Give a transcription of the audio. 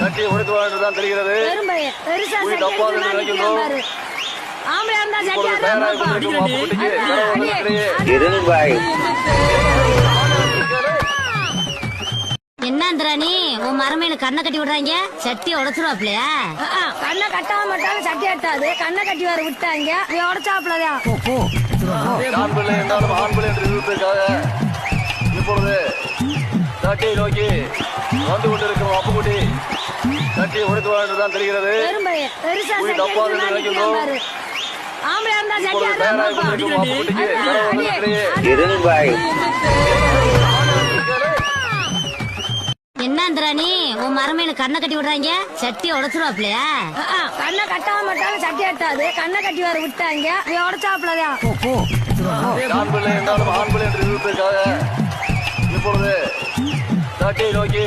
கட்டி உடைத்து வாழ்ந்துதான் தெரிகிறது. சட்டி சட்டி என்ன இந்திராணி உன் மரமையில கண்ணை கட்டி விடுறாங்க? சட்டியை உடச்சிருவாப்லையா கண்ணை கட்டாம மாட்டாலும் சட்டி எட்டாது கண்ணை கட்டி வர விட்டாங்க. நீ உடச்சாப்புலதான். ஆண் பிள்ளை என்றாலும் ஆண் பிள்ளை என்று இருப்பதற்காக இப்பொழுது கட்டியை நோக்கி வந்து கொண்டிருக்கும் அப்புக்குட்டி கட்டியை உடைத்து வாழ்ந்துதான் தெரிகிறது. சட்டி டப்பாவில் சட்டி என்ன இந்திராணி உன் மரமையில கண்ணை கட்டி விடுறாங்க? சட்டியை உடச்சிருவாப்லையா கண்ணை கட்டாம சட்டி எட்டாது. கண்ணை கட்டி வர விட்டாங்க. நீ உடச்சாப்புலதான். ஆண் பிள்ளை என்றாலும் ஆண் பிள்ளை என்று இருப்பதற்காக இப்பொழுது கட்டியை நோக்கி